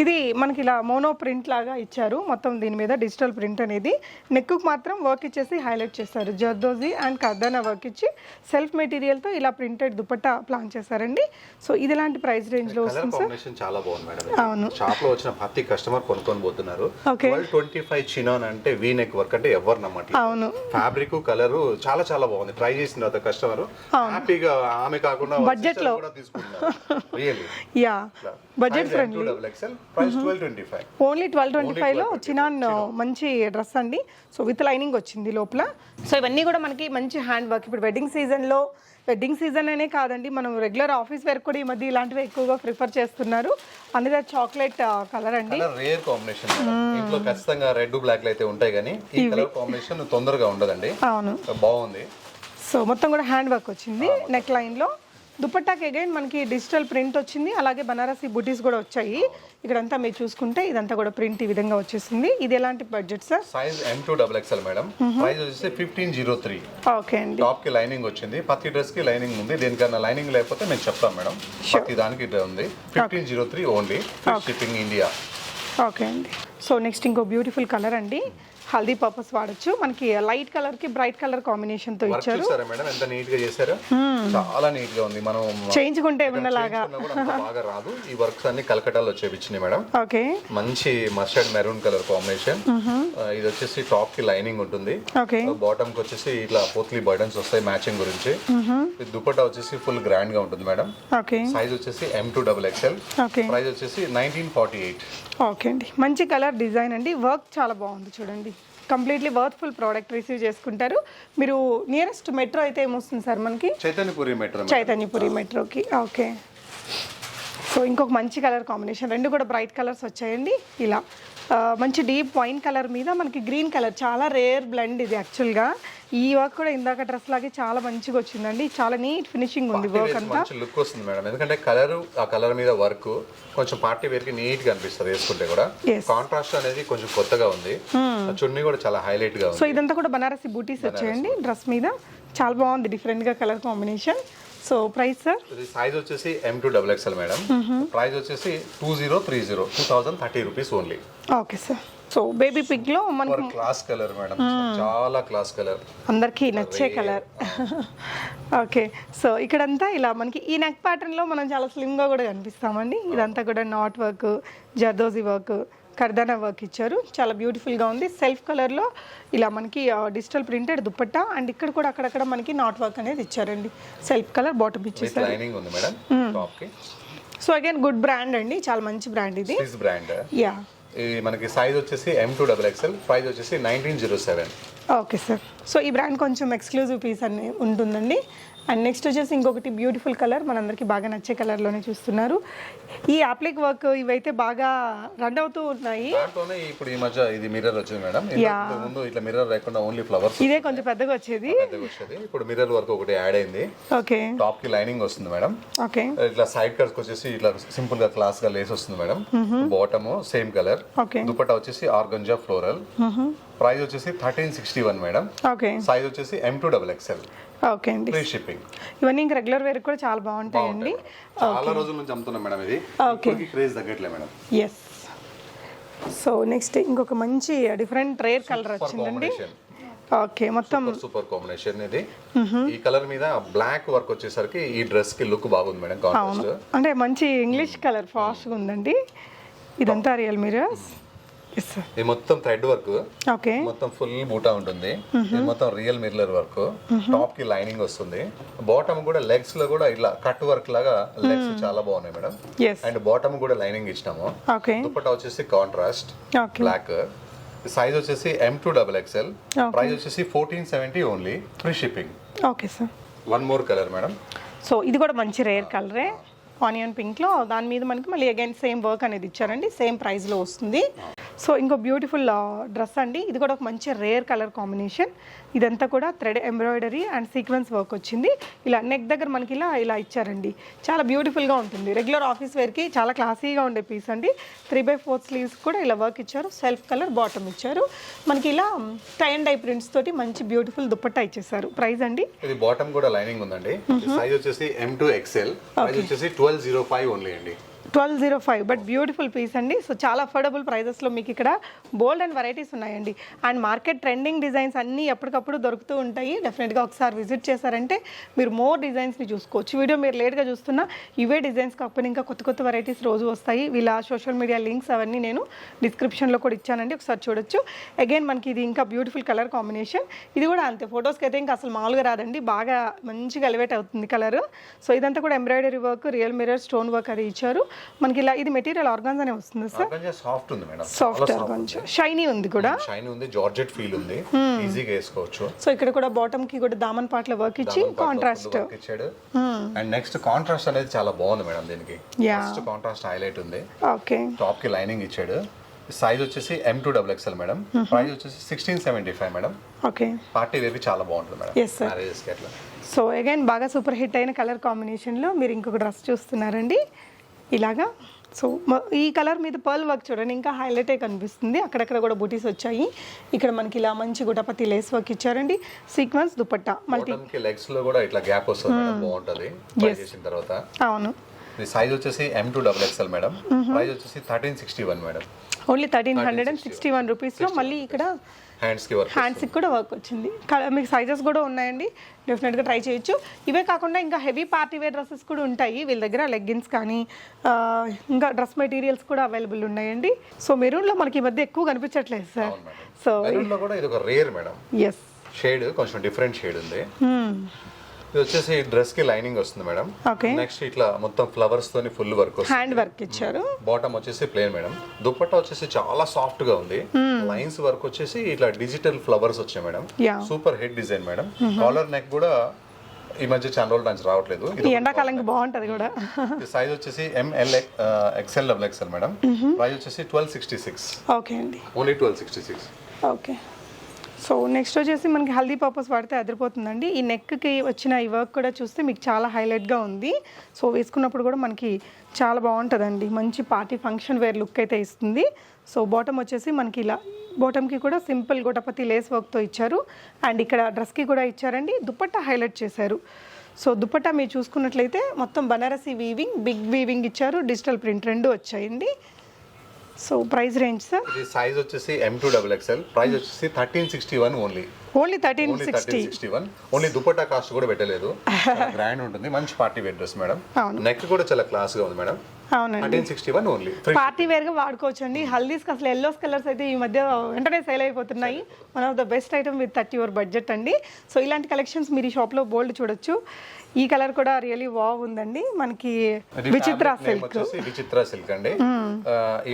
[SPEAKER 2] ఇది మనకి ఇలా మోనో ప్రింట్ లాగా ఇచ్చారు. మొత్తం దీని మీద డిజిటల్ ప్రింట్ అనేది. నెక్కు మాత్రం వర్క్ ఇచ్చేసి హైలైట్ చేస్తారు. జర్దోజీ అండ్ కర్దానా వర్క్ ఇచ్చి సెల్ఫ్ మెటీరియల్తో ఇలా ప్రింటెడ్ దుపట్టా ప్లాన్ చేశారండి. సో ఇది ఎలాంటి ప్రైస్ రేంజ్లో
[SPEAKER 1] కలర్
[SPEAKER 2] వస్తుంది సార్.
[SPEAKER 1] చాలా బాగుంది మేడం
[SPEAKER 2] అవును.
[SPEAKER 1] షాప్లో వచ్చిన ప్రతి కస్టమర్ కొనుక్కొని పోతున్నారు.
[SPEAKER 2] Okay.
[SPEAKER 1] ట్వంటీ ఫైవ్ చినాన్ అంటే వీ నెక్ వర్క్ అంటే ఎవరు నమ్మట్లేదు.
[SPEAKER 2] అవును.
[SPEAKER 1] ఫ్యాబ్రిక్ కలర్ చాలా చాలా బాగుంది. ట్రై చేసిన తర్వాత కస్టమర్ హ్యాపీగా ఆమె కాకుండా sister
[SPEAKER 2] లో.
[SPEAKER 1] తీసుకుంటున్నారు.
[SPEAKER 2] Yeah budget friendly
[SPEAKER 1] double price twelve twenty five
[SPEAKER 2] only twelve twenty ఫైవ్లో చినాన్ మంచి డ్రెస్ అండి. సో విత్ లైనింగ్ వచ్చింది లోపల. సో ఇవన్నీ కూడా మనకి మంచి హ్యాండ్ వర్క్ ఇప్పుడు వెడ్డింగ్ సీజన్లో వెడ్డింగ్ సీజన్ అనే కాదండి మనం రెగ్యులర్ ఆఫీస్ వేర్ కూడా ఈ మధ్య ఇలాంటివి ఎక్కువగా ప్రిఫర్ చేస్తున్నారు. అందుకే చాక్లెట్ కలర్ అండి.
[SPEAKER 1] రేర్ కాంబినేషన్ ఇంట్లో ఖచ్చితంగా రెడ్ బ్లాక్ అయితే ఉంటాయి కానీ ఈ కలర్ కాంబినేషన్ తొందరగా ఉండదండి.
[SPEAKER 2] అవును.
[SPEAKER 1] బాగుంది.
[SPEAKER 2] సో మొత్తం కూడా హ్యాండ్ వర్క్ వచ్చింది నెక్ లైన్లో దుపట్టాకి అగైన్ మనకి డిజిటల్ ప్రింట్ వచ్చింది. అలాగే బనారసి బుటీస్ కూడా వచ్చాయి. ఇక్కడంతా మీరు చూసుకుంటే ఇదంతా కూడా ప్రింట్ ఈ విధంగా వచ్చేసింది. ఇది ఎలాంటి budget sir
[SPEAKER 1] size M two double XL madam price వచ్చేసి ఫిఫ్టీన్ జీరో త్రీ
[SPEAKER 2] ఓకే అండి.
[SPEAKER 1] టాప్కి లైనింగ్ వచ్చింది. ప్రతి డ్రెస్కి లైనింగ్ ఉంది. దేనికన్నా లైనింగ్ లేకపోతే మేము చెప్తాం మేడం ప్రతి దానికి ఉంది. Fifteen zero three only shipping India
[SPEAKER 2] okay అండి. సో నెక్స్ట్ ఇంకో బ్యూటిఫుల్ కలర్ అండి. హల్దీ పర్పస్ వాడచ్చు. మనకి లైట్ కలర్కి బ్రైట్ కలర్
[SPEAKER 1] కాంబినేషన్తో
[SPEAKER 2] ఇచ్చారు.
[SPEAKER 1] మేడం? ఎంత నీట్గా చేశారు చాలా నీట్గా ఉంది. మనం
[SPEAKER 2] చేయించుకుంటే ఏమన్నా లాగా.
[SPEAKER 1] చేయించుకున్నా కూడా అంత బాగా రాదు. ఈ వర్క్స్ అన్ని కలకటాలో వచ్చేపించినాయి మేడం.
[SPEAKER 2] ఓకే.
[SPEAKER 1] మంచి మస్టర్డ్ మెరూన్ కలర్ కాంబినేషన్. ఇది వచ్చేసి టాప్కి లైనింగ్ ఉంటుంది.
[SPEAKER 2] ఓకే.
[SPEAKER 1] బాటమ్కి వచ్చేసి ఇట్లా పోత్లీ బటన్స్ వస్తాయి మ్యాచింగ్ గురించి. దుపట్టా వచ్చేసి ఫుల్ గ్రాండ్గా ఉంటుంది మేడం.
[SPEAKER 2] ఓకే.
[SPEAKER 1] సైజ్ వచ్చేసి M two double XL. Price వచ్చేసి నైన్టీన్ ఫార్టీ ఎయిట్.
[SPEAKER 2] ఓకే అండి. మంచి కలర్ డిజైన్ అండి. వర్క్ చాలా బాగుంది చూడండి. కంప్లీట్లీ వర్త్ఫుల్ ప్రోడక్ట్ రిసీవ్ చేసుకుంటారు. మీరు నియరెస్ట్ మెట్రో అయితే ఏమొస్తుంది సార్ మనకి?
[SPEAKER 1] చైతన్యపురి మెట్రో
[SPEAKER 2] చైతన్యపురి మెట్రోకి ఓకే. సో ఇంకొక మంచి కలర్ కాంబినేషన్ రెండు కూడా బ్రైట్ కలర్స్ వచ్చాయండి. ఇలా. మంచి డీప్ వైన్ కలర్ మీద మనకి గ్రీన్ కలర్ చాలా రేర్ బ్లెండ్ ఇది యాక్చువల్గా ఈ వర్క్ కూడా ఇందాక డ్రెస్ లాగే చాలా మంచిగా వచ్చిందండి. చాలా నీట్ ఫినిషింగ్ ఉంది వర్క్ అంతా.
[SPEAKER 1] లుక్ వస్తుంది మేడం ఎందుకంటే కలర్ ఆ కలర్ మీద వర్క్ కొంచెం పార్టీ వేర్కి నీట్గా అనిపిస్తుంది వేసుకుంటే కూడా. కాంట్రాస్ట్ అనేది కొంచెం కొత్తగా ఉంది. ఆ చున్నీ కూడా చాలా హైలైట్గా
[SPEAKER 2] సో ఇదంతా కూడా బనారసి బూటీస్ వచ్చాయండి. డ్రెస్ మీద చాలా బాగుంది డిఫరెంట్గా colour combination so price sir
[SPEAKER 1] size వచ్చేసి M two double XL madam price వచ్చేసి two zero three zero two thousand thirty rupees only
[SPEAKER 2] okay sir so baby పిగ్లో మనకి
[SPEAKER 1] ఫర్ క్లాస్ కలర్ మేడం చాలా క్లాస్ కలర్
[SPEAKER 2] అందరికీ నచ్చే కలర్ ఓకే సో ఇక్కడంతా ఇలా మనకి ఈ నెక్ ప్యాటర్న్లో మనం చాలా స్లిమ్గా కూడా కనిపిస్తామండి. ఇదంతా కూడా knot work zardozi work కర్దానా work ఇచ్చారు. చాలా బ్యూటిఫుల్గా ఉంది. సెల్ఫ్ కలర్లో ఇలా మనకి డిజిటల్ ప్రింటెడ్ దుప్పట్టా అండ్ ఇక్కడ కూడా అక్కడక్కడ మనకి నాట్ వర్క్ అనేది ఇచ్చారండి. సెల్ఫ్ కలర్ బాటమ్ ఇచ్చేసారు. సో అగైన్ గుడ్ బ్రాండ్ అండి. చాలా మంచి బ్రాండ్ ఇది.
[SPEAKER 1] బ్రాండ్
[SPEAKER 2] యా
[SPEAKER 1] ఇది మనకి సైజ్ వచ్చేసి M two double XL price వచ్చేసి nineteen zero seven
[SPEAKER 2] okay sir so ఈ బ్రాండ్ కొంచెం ఎక్స్క్లూజివ్ పీస్ అని ఉంటుందండి. అండ్ నెక్స్ట్ వచ్చేసి ఇంకొకటి బ్యూటిఫుల్ కలర్ మనందరికీ బాగా నచ్చే కలర్లోనే చూస్తున్నారు. ఈ అప్లిక్ వర్క్ ఇవైతే బాగా రన్ అవుతూ ఉన్నాయి.
[SPEAKER 1] దాంట్లోనే ఇప్పుడు ఈ మధ్య ఇది మిర్రర్ వచ్చింది మేడం. ఇంతకు ముందు ఇట్లా మిర్రర్ లేకుండా ఓన్లీ ఫ్లవర్స్
[SPEAKER 2] ఇదే కొంచెం పెద్దగా వచ్చేది.
[SPEAKER 1] పెద్దగా వచ్చేది. ఇప్పుడు మిర్రర్ వర్క్ ఒకటి యాడ్ అయింది.
[SPEAKER 2] ఓకే
[SPEAKER 1] టాప్కి లైనింగ్ వస్తుంది మేడం.
[SPEAKER 2] ఓకే
[SPEAKER 1] ఇట్లా సైడ్ కట్స్ వచ్చేసి ఇట్లా సింపుల్గా క్లాస్గా లేస్ వస్తుంది madam. Bottom same colour
[SPEAKER 2] okay
[SPEAKER 1] dupatta వచ్చేసి ఆర్గంజా ఫ్లోరల్ ప్రైస్ వచ్చేసి thirteen sixty one madam.
[SPEAKER 2] Okay.
[SPEAKER 1] Size వచ్చేసి M two double XL
[SPEAKER 2] okay అండి.
[SPEAKER 1] ఫ్రీ షిప్పింగ్
[SPEAKER 2] ఇవన్నీ ఇంకా రెగ్యులర్ వేర్ కూడా చాలా బాగుంటాయండి.
[SPEAKER 1] చాలా రోజుల నుంచి అమ్ముతున్నాం మేడం ఇది.
[SPEAKER 2] Okay.
[SPEAKER 1] క్రేజ్ తగ్గట్లే మేడం.
[SPEAKER 2] ఎస్ సో నెక్స్ట్ ఇంకొక మంచి డిఫరెంట్ రేర్ కలర్ వచ్చిందండి. ఓకే మొత్తం
[SPEAKER 1] సూపర్ కాంబినేషన్ ఇది. ఈ కలర్ మీద బ్లాక్ వర్క్ వచ్చేసరికి ఈ డ్రెస్కి లుక్ బాగుంది మేడం కాంట్రాస్ట్
[SPEAKER 2] అంటే మంచి ఇంగ్లీష్ కలర్ ఫాస్ట్గా ఉందండి. ఇదంతా రియల్ మిరర్స్
[SPEAKER 1] ఇది మొత్తం థ్రెడ్ వర్క్.
[SPEAKER 2] ఓకే
[SPEAKER 1] మొత్తం ఫుల్ బూటా ఉంటుంది. ఇది మొత్తం రియల్ మిర్లర్ వర్క్ టాప్కి లైనింగ్ వస్తుంది. బాటమ్ కూడా లెగ్స్లో కూడా ఇట్లా కట్ వర్క్ లాగా లెగ్స్ చాలా బాగున్నాయి మేడం.
[SPEAKER 2] ఎస్
[SPEAKER 1] అండ్ బాటమ్ కూడా లైనింగ్ ఇచ్చినాము.
[SPEAKER 2] ఓకే
[SPEAKER 1] దుపట్టా వచ్చేసి కాంట్రాస్ట్ బ్లాక్ సైజ్ వచ్చేసి M two double XL. Price వచ్చేసి fourteen seventy only free shipping
[SPEAKER 2] okay sir
[SPEAKER 1] one more colour madam
[SPEAKER 2] so ఇది కూడా మంచి రేర్ కలరే ఆనియన్ పింక్లో దాని మీద మనకి మళ్ళీ అగైన్ సేమ్ వర్క్ అనేది ఇచ్చారండి. సేమ్ ప్రైస్లో వస్తుంది. సో ఇంకో బ్యూటిఫుల్ డ్రెస్ అండి. ఇది కూడా ఒక మంచి రేర్ కలర్ కాంబినేషన్. ఇదంతా కూడా thread embroidery and sequence work వచ్చింది. ఇలా నెక్ దగ్గర మనకి ఇలా ఇలా ఇచ్చారండి. చాలా బ్యూటిఫుల్గా ఉంటుంది. రెగ్యులర్ ఆఫీస్ వేర్కి చాలా క్లాసీగా ఉండే పీస్ అండి. త్రీ బై ఫోర్త్ స్లీవ్స్ కూడా ఇలా వర్క్ ఇచ్చారు. సెల్ఫ్ కలర్ బాటమ్ ఇచ్చారు. మనకి ఇలా టై అండ్ డై ప్రింట్స్ తోటి మంచి బ్యూటిఫుల్ దుప్పట్టా ఇచ్చేసారు. ప్రైస్ అండి.
[SPEAKER 1] ఇది బాటమ్ కూడా లైనింగ్ ఉందండి. సైజ్ వచ్చేసి ఎం టూ ఎక్స్ఎల్ ప్రైస్ వచ్చేసి ట్వెల్వ్ జీరో ఫైవ్ ఓన్లీ అండి.
[SPEAKER 2] Twelve zero five but beautiful piece అండి. సో చాలా అఫోర్డబుల్ ప్రైజెస్లో మీకు ఇక్కడ బోల్డ్ అండ్ వెరైటీస్ ఉన్నాయండి. అండ్ మార్కెట్ ట్రెండింగ్ డిజైన్స్ అన్నీ ఎప్పటికప్పుడు దొరుకుతూ ఉంటాయి. డెఫినెట్గా ఒకసారి విజిట్ చేశారంటే మీరు మోర్ డిజైన్స్ని చూసుకోవచ్చు. వీడియో మీరు లేట్గా చూస్తున్నా ఇవే డిజైన్స్ కాకపోతే ఇంకా కొత్త కొత్త వెరైటీస్ రోజు వస్తాయి. వీళ్ళ సోషల్ మీడియా లింక్స్ అవన్నీ నేను డిస్క్రిప్షన్లో కూడా ఇచ్చానండి. ఒకసారి చూడొచ్చు. అగైన్ మనకి ఇది ఇంకా బ్యూటిఫుల్ కలర్ కాంబినేషన్ ఇది కూడా అంతే. ఫొటోస్కి అయితే ఇంకా అసలు మామూలుగా రాదండి. బాగా మంచిగా ఎలివేట్ అవుతుంది కలర్ సో ఇదంతా కూడా embroidery work real mirror stone work అది ఇచ్చారు. మనకి ఇలా ఇది మెటీరియల్ ఆర్గాన్స్ అనే వస్తుంది సార్.
[SPEAKER 1] సాఫ్ట్ ఉంది మేడం.
[SPEAKER 2] సాఫ్ట్ ఆర్గాన్స్ షైనీ ఉంది. కూడా.
[SPEAKER 1] షైన్ ఉంది జార్జెట్ ఫీల్ ఉంది. ఈజీగా వేసుకోవచ్చు.
[SPEAKER 2] సో ఇక్కడ కూడా బాటమ్కి కూడా దామన్ పాటల వర్క్ ఇచ్చి కాంట్రాస్ట్
[SPEAKER 1] ఇచ్చాడు. అండ్ నెక్స్ట్ కాంట్రాస్ట్ అనేది చాలా బాగుంది మేడం దీనికి. ఫస్ట్ కాంట్రాస్ట్ హైలైట్ ఉంది.
[SPEAKER 2] ఓకే
[SPEAKER 1] టాప్కి లైనింగ్ ఇచ్చాడు. సైజ్ వచ్చేసి M two double XL madam. Price వచ్చేసి sixteen seventy five madam.
[SPEAKER 2] Okay
[SPEAKER 1] party wear చాలా బాగుంటుంది మేడం.
[SPEAKER 2] Yes, sir.
[SPEAKER 1] మ్యారేజెస్కి అట్లా.
[SPEAKER 2] సో అగైన్ బాగా సూపర్ హిట్ అయిన కలర్ కాంబినేషన్లో మీరు ఇంకొక డ్రెస్ చూస్తున్నారండి. ఇలాగా. సో ఈ కలర్ మీద పర్ల్ వర్క్ చూడండి ఇంకా హైలైటే కనిపిస్తుంది. అక్కడక్కడ కూడా బూటీస్ వచ్చాయి. ఇక్కడ మనకి ఇలా మంచి గుటపతి లేస్ వర్క్ ఇచ్చారండి. సీక్వెన్స్ దుపట్టా మల్టీ
[SPEAKER 1] లెగ్స్లో కూడా ఇట్లా గ్యాప్ వస్తుంది బాగుంటది. చేసిన తర్వాత.
[SPEAKER 2] అవును.
[SPEAKER 1] ఇది సైజ్ వచ్చేసి M two double XL madam. Price వచ్చేసి thirteen sixty one madam
[SPEAKER 2] only thirteen hundred and sixty one రూపీస్లో మళ్ళీ ఇక్కడ
[SPEAKER 1] హ్యాండ్స్కి వర్క్
[SPEAKER 2] హ్యాండ్స్కి కూడా వర్క్ వచ్చింది. మీకు సైజెస్ కూడా ఉన్నాయండి. డెఫినెట్గా ట్రై చేయొచ్చు. ఇవే కాకుండా ఇంకా హెవీ పార్టీ వేర్ డ్రెస్సెస్ కూడా ఉంటాయి. వీళ్ళ దగ్గర లెగ్గిన్స్ కానీ ఇంకా డ్రెస్ మెటీరియల్స్ కూడా అవైలబుల్ ఉన్నాయండి. సో మెరూన్లో మనకి ఈ మధ్య ఎక్కువ కనిపించట్లేదు సార్. సో
[SPEAKER 1] మెరూన్లో కూడా ఇది ఒక రేర్ మేడం.
[SPEAKER 2] ఎస్
[SPEAKER 1] షేడ్ కొంచెం డిఫరెంట్ షేడ్ ఉంది. ఇది వచ్చేసి డ్రెస్కి లైనింగ్ వస్తుంది మేడం.
[SPEAKER 2] ఓకే.
[SPEAKER 1] నెక్స్ట్ ఇట్లా మొత్తం ఫ్లవర్స్ తోని ఫుల్ వర్క్ వస్తుంది.
[SPEAKER 2] హ్యాండ్ వర్క్ ఇచ్చారు.
[SPEAKER 1] బాటమ్ వచ్చేసి ప్లేన్ మేడం. దుపట్టా వచ్చేసి చాలా సాఫ్ట్గా ఉంది. లైన్స్ వర్క్ వచ్చేసి ఇట్లా డిజిటల్ ఫ్లవర్స్ వచ్చాయి madam. Super head design madam. Collar neck కూడా ఈ మధ్య చాలా రోజుల నుంచి రావట్లేదు.
[SPEAKER 2] ఎండాకాలంకి బాగుంటుంది కూడా.
[SPEAKER 1] సైజ్ వచ్చేసి M L XL double XL madam. Price వచ్చేసి ట్వెల్వ్ సిక్స్టీ సిక్స్
[SPEAKER 2] ఓకే అండి.
[SPEAKER 1] Only twelve sixty six
[SPEAKER 2] okay so next వచ్చేసి మనకి హల్దీ పర్పస్ వాడితే అదిరిపోతుందండి. ఈ నెక్కి వచ్చిన ఈ వర్క్ కూడా చూస్తే మీకు చాలా హైలైట్గా ఉంది. సో వేసుకున్నప్పుడు కూడా మనకి చాలా బాగుంటుందండి. మంచి పార్టీ ఫంక్షన్ వేర్ లుక్ అయితే ఇస్తుంది. సో బాటమ్ వచ్చేసి మనకి ఇలా బాటమ్కి కూడా సింపుల్ గొటపతి లేస్ వర్క్తో ఇచ్చారు. అండ్ ఇక్కడ డ్రెస్కి కూడా ఇచ్చారండి. దుపట్టా హైలైట్ చేశారు. సో దుపట్టా మీరు చూసుకున్నట్లయితే మొత్తం బనారసి వీవింగ్ బిగ్ వీవింగ్ ఇచ్చారు. డిజిటల్ ప్రింట్ రెండు వచ్చాయండి. సో ప్రైస్ రేంజ్ సార్
[SPEAKER 1] ఇది సైజ్ వచ్చేసి M two double XL price వచ్చేసి thirteen sixty one only
[SPEAKER 2] only thirteen
[SPEAKER 1] only
[SPEAKER 2] sixty
[SPEAKER 1] sixty one only dupatta cost కూడా పెట్టలేదు. గ్రాండ్ *laughs* ఉంటుంది. మంచి party wear dress madam. Neck కూడా చాలా క్లాస్గా ఉంది మేడం
[SPEAKER 2] పార్టీ వేర్గా వాడుకోవచ్చు అండి హల్దీస్కి అసలు ఎల్లోస్ కలర్స్ అయితే ఈ మధ్య వెంటనే సేల్ అయిపోతున్నాయి. One of the best item with thirty your budget అండి. సో ఇలాంటి కలెక్షన్స్ మీరు ఈ షాప్లో బోల్డ్ చూడొచ్చు. ఈ కలర్ కూడా రియలీ వావ్ ఉందండి. మనకి విచిత్ర సిల్క్
[SPEAKER 1] విచిత్ర సిల్క్ అండి.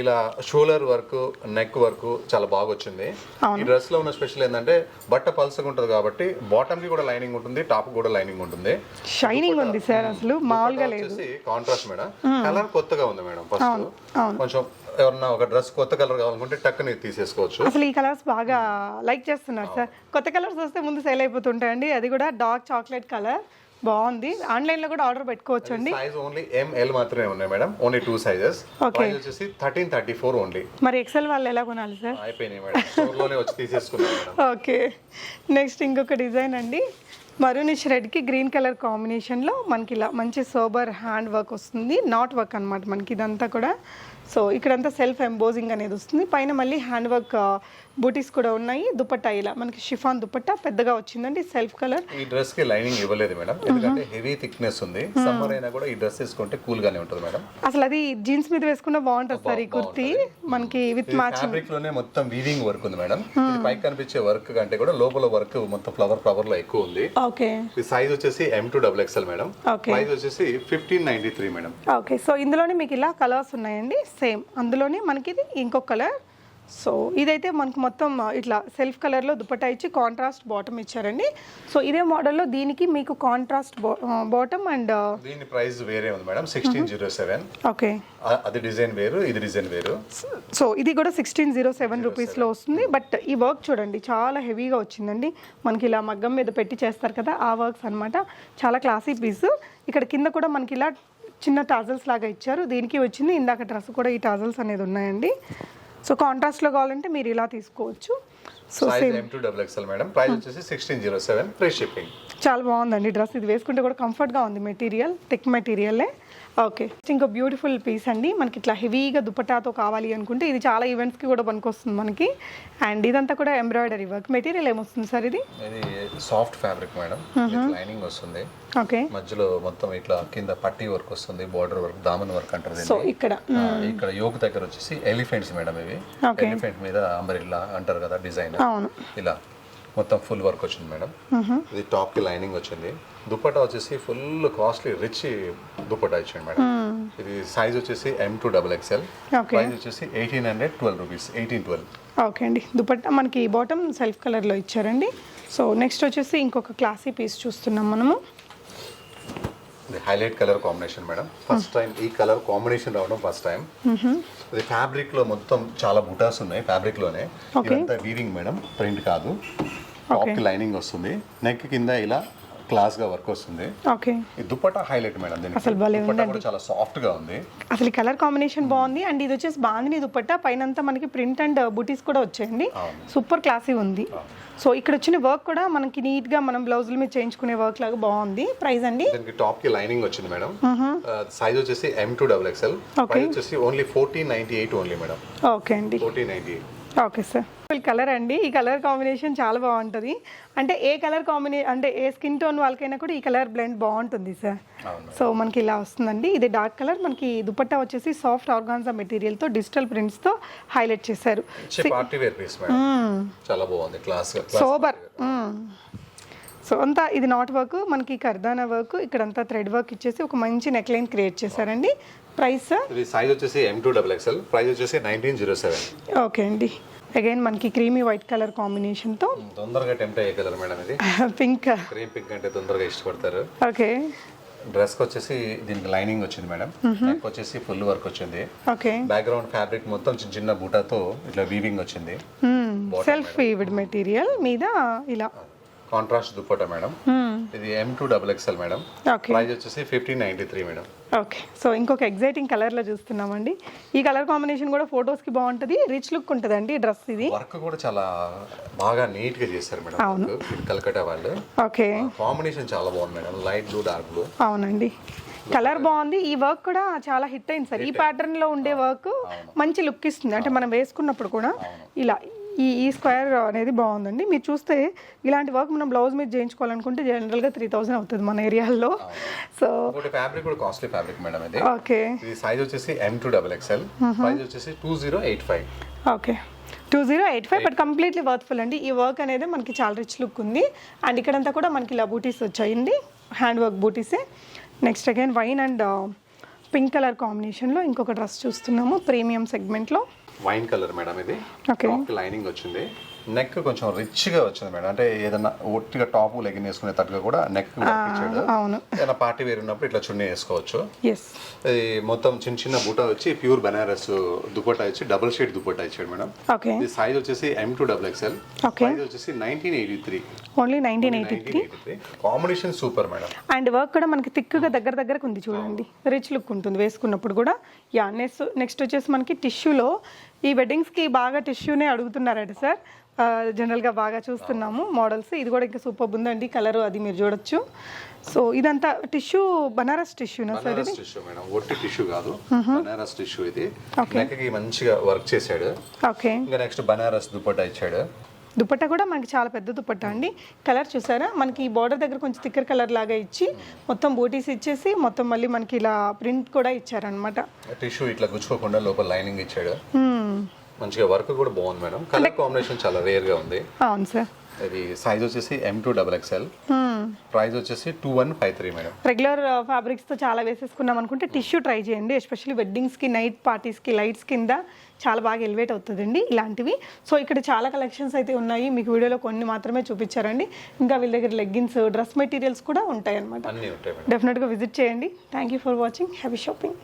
[SPEAKER 1] ఇలా షోలర్ వర్క్ నెక్ వర్క్ చాలా బాగా వచ్చింది. ఈ డ్రెస్లో ఉన్న స్పెషల్ ఏంటంటే బట్ట పల్సగా ఉంటుంది కాబట్టి బాటమ్కి కూడా లైనింగ్ ఉంటుంది టాప్ కూడా లైనింగ్ ఉంటుంది.
[SPEAKER 2] షైనింగ్ ఉంది సార్ అసలు మామూలుగా లేదు.
[SPEAKER 1] Contrast madam. కలర్ కొత్తగా ఉంది మేడం ఫస్ట్. కొంచెం ఎవరన్నా ఒక డ్రెస్ కొత్త కలర్ కావాలనుకుంటే టక్కుని తీసేసుకోవచ్చు.
[SPEAKER 2] అసలు ఈ కలర్స్ బాగా లైక్ చేస్తున్నారు సార్. కొత్త కలర్స్ వస్తే ముందు సేల్ అయిపోతుంటాయండి. అది కూడా డార్క్ చాక్లెట్ కలర్ బాగుంది. ఆన్లైన్లో కూడా ఆర్డర్ పెట్టుకోవచ్చు అండి
[SPEAKER 1] సైజ్ ఓన్లీ ఎంఎల్ మాత్రమే ఉన్నాయి madam. Only two sizes. Price వచ్చేసి థర్టీన్ థర్టీ ఫోర్ ఓన్లీ
[SPEAKER 2] మరి ఎక్సెల్ వాళ్ళు ఎలా కొనాలి సార్?
[SPEAKER 1] అయిపోయినాయి మేడం. స్టోర్లోనే వచ్చి తీసేసుకున్నాం
[SPEAKER 2] ఓకే. నెక్స్ట్ ఇంకొక డిజైన్ అండి. మరూనిష్ రెడ్కి గ్రీన్ కలర్ కాంబినేషన్లో మనకి ఇలా మంచి సోబర్ హ్యాండ్ వర్క్ వస్తుంది. నాట్ వర్క్ అనమాట మనకి ఇదంతా కూడా. సో ఇక్కడంతా సెల్ఫ్ ఎంబోజింగ్ అనేది వస్తుంది. పైన మళ్ళీ హ్యాండ్ వర్క్ బూటీస్ కూడా ఉన్నాయి. దుపట్టా ఇలా మనకి షిఫాన్ దుపట్టా పెద్దగా వచ్చిందండి. Self colour.
[SPEAKER 1] ఈ డ్రెస్కి లైనింగ్ ఇవ్వలేదు మేడం. ఎందుకంటే హెవీ థిక్నెస్ ఉంది. సమ్మర్ అయినా కూడా ఈ డ్రెస్ వేసుకుంటే కూల్ గానే ఉంటుంది మేడం.
[SPEAKER 2] అసలు అది జీన్స్ మీద వేసుకున్న బాగుంటుంది సార్ ఈ కుర్తీ. మనకి విత్ మ్యాచ్
[SPEAKER 1] ఫ్యాబ్రిక్లోనే మొత్తం వీవింగ్ వర్క్ ఉంది మేడం. ఇది పైకి కనిపించే వర్క్ కంటే కూడా లోపల వర్క్ మొత్తం ఫ్లవర్ ఫ్లవర్లో ఎక్కువ ఉంది.
[SPEAKER 2] ఓకే.
[SPEAKER 1] ఈ సైజ్ వచ్చేసి M two double XL madam. Price వచ్చేసి fifteen ninety three madam.
[SPEAKER 2] Okay. So ఇందులోనే మీకు ఇలా కలర్స్ ఉన్నాయండి. సేమ్. అందులోనే మనకి ఇది ఇంకొక కలర్. సో ఇదైతే మనకు మొత్తం ఇట్లా సెల్ఫ్ కలర్లో దుపట్టా ఇచ్చి కాంట్రాస్ట్ బాటమ్ ఇచ్చారండి. సో ఇదే మోడల్లో దీనికి మీకు కాంట్రాస్ట్ బాటమ్ అండ్
[SPEAKER 1] దీని ప్రైస్ వేరే ఉంది madam sixteen zero seven
[SPEAKER 2] okay
[SPEAKER 1] అది డిజైన్ వేరు ఇది డిజైన్ వేరు.
[SPEAKER 2] సో ఇది కూడా సిక్స్టీన్ జీరో సెవెన్ రూపీస్లో వస్తుంది. బట్ ఈ వర్క్ చూడండి చాలా హెవీగా వచ్చిందండి. మనకి ఇలా మగ్గం మీద పెట్టి చేస్తారు కదా ఆ వర్క్స్ అన్నమాట. చాలా క్లాసీ పీస్ ఇక్కడ కింద కూడా మనకి ఇలా చిన్న టాజల్స్ లాగా ఇచ్చారు. దీనికి వచ్చింది ఇందాక డ్రెస్ కూడా ఈ టాజల్స్ అనేది ఉన్నాయండి. సో కాంట్రాస్ట్లో కావాలంటే మీరు ఇలా తీసుకోవచ్చు. So
[SPEAKER 1] M two double XL madam price వచ్చేసి sixteen zero seven free shipping
[SPEAKER 2] చాలా బాగుందండి డ్రెస్. ఇది వేసుకుంటే కూడా కంఫర్ట్గా ఉంది మెటీరియల్ థిక్ మెటీరియలే. ఓకే. ఇంకో బ్యూటిఫుల్ పీస్ అండి. మనకి ఇట్లా హెవీగా దుపట్టాతో కావాలి అనుకుంటే ఇది చాలా ఈవెంట్స్కి కూడా పనికొస్తుంది మనకి. అండ్ ఇదంతా కూడా ఎంబ్రాయిడరీ వర్క్ మెటీరియల్ ఏమొస్తుంది సార్ ఇది?
[SPEAKER 1] ఇది సాఫ్ట్ ఫ్యాబ్రిక్ మేడం. లైనింగ్ వస్తుంది.
[SPEAKER 2] ఓకే.
[SPEAKER 1] మధ్యలో మొత్తం ఇట్లా కింద పట్టీ వర్క్ వస్తుంది బార్డర్ వర్క్ దామన్ వర్క్ అంటారు
[SPEAKER 2] సో ఇక్కడ
[SPEAKER 1] ఇక్కడ యోక్ దగ్గర వచ్చేసి ఎలిఫెంట్స్ మేడం ఇవి. ఎలిఫెంట్ మీద అంబరిల్లా అంటారు కదా డిజైన్
[SPEAKER 2] అవును.
[SPEAKER 1] ఇలా. మొత్తం ఫుల్ వర్క్ వచ్చింది మేడం. ఇది టాప్కి లైనింగ్ వచ్చింది. దుపట్టా వచ్చేసి ఫుల్ కాస్ట్లీ రిచ్ దుపట్టా ఇచ్చాడు మేడం. ఇది సైజ్ వచ్చేసి M two double XL price వచ్చేసి eighteen hundred twelve rupees eighteen twelve
[SPEAKER 2] okay అండి. దుపట్టా మనకి బాటమ్ సెల్ఫ్ కలర్లో ఇచ్చారండి. సో నెక్స్ట్ వచ్చేసి ఇంకొక క్లాసీ పీస్ చూస్తున్నాం మనము.
[SPEAKER 1] ఇది highlight colour combination madam. First time ఈ కలర్ కాంబినేషన్ రావడం ఫస్ట్ టైం. ఇది ఫ్యాబ్రిక్లో మొత్తం చాలా బుటాస్ ఉన్నాయి
[SPEAKER 2] ఫ్యాబ్రిక్లోనే.
[SPEAKER 1] ఇదంతా వీవింగ్ మేడం. ప్రింట్ కాదు. టాప్ లైనింగ్ వస్తుంది. నెక్ కింద ఇలా క్లాస్గా వర్క్ వస్తుంది.
[SPEAKER 2] ఓకే.
[SPEAKER 1] ఈ దుపట్టా హైలైట్ మేడం దీనికి.
[SPEAKER 2] అసలు భలే
[SPEAKER 1] దుపట్టా కూడా చాలా సాఫ్ట్గా ఉంది.
[SPEAKER 2] అసలు ఈ కలర్ కాంబినేషన్ బాగుంది. అండ్ ఇది వచ్చేసి బాందిని దుపట్టా. పైనంతా మనకి ప్రింట్ అండ్ బుటీస్ కూడా వచ్చాయండి.
[SPEAKER 1] అవును.
[SPEAKER 2] సూపర్ క్లాసీ ఉంది. సో ఇక్కడ వచ్చిన వర్క్ కూడా మనకి నీట్గా మనం బ్లౌజుల మీద చేయించుకునే వర్క్ లాగా బాగుంది. ప్రైస్ అండి?
[SPEAKER 1] దీనికి టాప్కి లైనింగ్ వచ్చింది మేడం. సైజ్ వచ్చేసి M two double XL
[SPEAKER 2] Okay.
[SPEAKER 1] Price వచ్చేసి only fourteen ninety eight only madam.
[SPEAKER 2] Okay అండి.
[SPEAKER 1] Fourteen ninety eight
[SPEAKER 2] okay sir colour అండి. ఈ కలర్ కాంబినేషన్ చాలా బాగుంటుంది. అంటే ఏ కలర్ కాంబినే అంటే ఏ స్కిన్ టోన్ వాళ్ళకైనా కూడా ఈ కలర్ బ్లెండ్ బాగుంటుంది సార్. సో మనకి ఇలా వస్తుందండి. ఇది డార్క్ కలర్ మనకి దుపట్టా వచ్చేసి సాఫ్ట్ ఆర్గాన్జా మెటీరియల్తో డిజిటల్ ప్రింట్స్తో హైలైట్ చేశారు.
[SPEAKER 1] చాలా బాగుంది.
[SPEAKER 2] సోబర్ సో అంతా ఇది నాట్ వర్క్ మనకి కర్దానా వర్క్ ఇక్కడంతా థ్రెడ్ వర్క్ ఇచ్చేసి ఒక మంచి నెక్ లైన్ క్రియేట్ చేశారండి. ప్రైస్?
[SPEAKER 1] ఇది సైజ్ వచ్చేసి M two double XL price వచ్చేసి నైన్టీన్ జీరో సెవెన్
[SPEAKER 2] ఓకే అండి. అగైన్ మనకి క్రీమీ వైట్ కలర్ కాంబినేషన్తో
[SPEAKER 1] తొందరగా టెంప్ట్ అయ్యే కలర్ మేడం ఇది.
[SPEAKER 2] పింక్
[SPEAKER 1] క్రీమ్ పింక్ అంటే తొందరగా ఇష్టపడతారు.
[SPEAKER 2] ఓకే.
[SPEAKER 1] డ్రెస్కి వచ్చేసి దీనికి లైనింగ్ వచ్చింది మేడం నెక్ వచ్చేసి ఫుల్ వర్క్ వచ్చింది.
[SPEAKER 2] ఓకే.
[SPEAKER 1] బ్యాక్గ్రౌండ్ ఫ్యాబ్రిక్ మొత్తం చిన్న చిన్న బూటాతో ఇట్లా వీవింగ్ వచ్చింది.
[SPEAKER 2] సెల్ఫ్ వీవ్డ్ మెటీరియల్ మీద ఇలా.
[SPEAKER 1] Contrast dupatta madam. ఇది M two double XL madam. Price వచ్చేసి fifteen ninety three madam.
[SPEAKER 2] Okay so ఇంకొక ఎగ్జైటింగ్ కలర్లో చూస్తున్నామండి. ఈ కలర్ కాంబినేషన్ కూడా ఫొటోస్కి బాగుంటుంది రిచ్ లుక్ ఉంటుందండి డ్రెస్ ఇది.
[SPEAKER 1] వర్క్ కూడా చాలా బాగా నీట్గా చేశారు మేడం. ఇది కలకట్టా వాళ్ళు.
[SPEAKER 2] ఓకే
[SPEAKER 1] కాంబినేషన్ చాలా బాగుంది madam. Light blue dark blue
[SPEAKER 2] అవునండి. కలర్ బాగుంది. ఈ వర్క్ కూడా చాలా హిట్ అయింది సార్. ఈ ప్యాటర్న్లో ఉండే వర్క్ మంచి లుక్ ఇస్తుంది. అంటే మనం వేసుకున్నప్పుడు కూడా ఇలా ఈ ఈ స్క్వేర్ అనేది బాగుందండి. మీరు చూస్తే ఇలాంటి వర్క్ మనం బ్లౌజ్ మీద చేయించుకోవాలనుకుంటే జనరల్గా త్రీ థౌసండ్ అవుతుంది మన ఏరియాలో. సో
[SPEAKER 1] ఫ్యాబ్రిక్ కూడా కాస్ట్లీ ఫ్యాబ్రిక్ మేడం ఇది.
[SPEAKER 2] ఓకే.
[SPEAKER 1] ఇది సైజ్ వచ్చేసి M two double XL price వచ్చేసి two zero eight five
[SPEAKER 2] okay. Two zero eight five but completely worthful అండి. ఈ వర్క్ అనేది మనకి చాలా రిచ్ లుక్ ఉంది. అండ్ ఇక్కడంతా కూడా మనకి ఇలా బూటీస్ వచ్చాయండి. Hand work బూటీసే next again wine and pink colour కాంబినేషన్లో ఇంకొక డ్రెస్ చూస్తున్నాము. ప్రీమియం సెగ్మెంట్లో
[SPEAKER 1] వైన్ కలర్ మేడం ఇది. టాప్ లైనింగ్ వచ్చింది. నెక్ కొంచెం రిచ్గా వచ్చింది మేడం. అంటే ఏదైనా ఒట్టిగా టాప్ లెగిన్ వేసుకునే తట్టుగా కూడా నెక్
[SPEAKER 2] అవును.
[SPEAKER 1] ఏదైనా పార్టీ వేర్ ఉన్నప్పుడు ఇట్లా చున్నీ వేసుకోవచ్చు. మొత్తం చిన్న చిన్న బూటా వచ్చి ప్యూర్ బనారస్ దుపట్టా వచ్చి డబుల్ షేడ్ దుపట్టా ఇచ్చాడు మేడం.
[SPEAKER 2] ఓకే.
[SPEAKER 1] ఇది సైజ్ వచ్చేసి M two double XL. Price వచ్చేసి nineteen eighty three
[SPEAKER 2] only nineteen eighty three
[SPEAKER 1] combination super madam.
[SPEAKER 2] And work కూడా మనకి థిక్గా దగ్గర దగ్గరకు ఉంది చూడండి. రిచ్ లుక్ ఉంటుంది వేసుకున్నప్పుడు కూడా. యా నెక్స్ట్ నెక్స్ట్ వచ్చేసి మనకి టిష్యూలో ఈ వెడ్డింగ్స్కి బాగా టిష్యూనే అడుగుతున్నారట సార్. జనరల్గా బాగా చూస్తున్నాము మోడల్స్ ఇది కూడా ఇంకా సూపర్ ఉందండి కలర్ అది మీరు చూడొచ్చు. సో ఇదంతా టిష్యూ బనారస్ టిష్యూనా సార్ ఇది?
[SPEAKER 1] Tissue madam. ఒట్టి టిష్యూ కాదు. బనారస్ టిష్యూ ఇది. మంచిగా వర్క్ చేశాడు.
[SPEAKER 2] ఓకే.
[SPEAKER 1] ఇంకా నెక్స్ట్ బనారస్ దుపట్టా ఇచ్చాడు.
[SPEAKER 2] దుపట్టా కూడా మనకి చాలా పెద్ద దుపట్టా అండి. కలర్ చూసారా? మనకి ఈ బార్డర్ దగ్గర కొంచెం థిక్కర్ కలర్ లాగా ఇచ్చి మొత్తం బూటీస్ ఇచ్చేసి మొత్తం మళ్ళీ మనకి ఇలా ప్రింట్ కూడా ఇచ్చారనమాట
[SPEAKER 1] టిష్యూ ఇట్లా గుచ్చుకోకుండా లోపల లైనింగ్ ఇచ్చాడు. మంచిగా వర్క్ కూడా బాగుంది మేడం. కలర్ కాంబినేషన్ చాలా రేర్గా ఉంది.
[SPEAKER 2] అవును సార్.
[SPEAKER 1] ఇది సైజ్ వచ్చేసి M two double XL price వచ్చేసి two one five three madam.
[SPEAKER 2] Regular ఫ్యాబ్రిక్స్తో చాలా వేసేసుకున్నాం అనుకుంటే టిష్యూ ట్రై చేయండి ఎస్పెషల్లీ వెడ్డింగ్స్కి నైట్ పార్టీస్కి లైట్స్ కింద. చాలా బాగా ఎలివేట్ అవుతుందండి ఇలాంటివి. సో ఇక్కడ చాలా కలెక్షన్స్ అయితే ఉన్నాయి. మీకు వీడియోలో కొన్ని మాత్రమే చూపించారండి. ఇంకా వీళ్ళ దగ్గర లెగ్గిన్స్ డ్రెస్ మెటీరియల్స్ కూడా ఉంటాయి అనమాట డెఫినెట్గా విజిట్ చేయండి. Thank you for watching happy shopping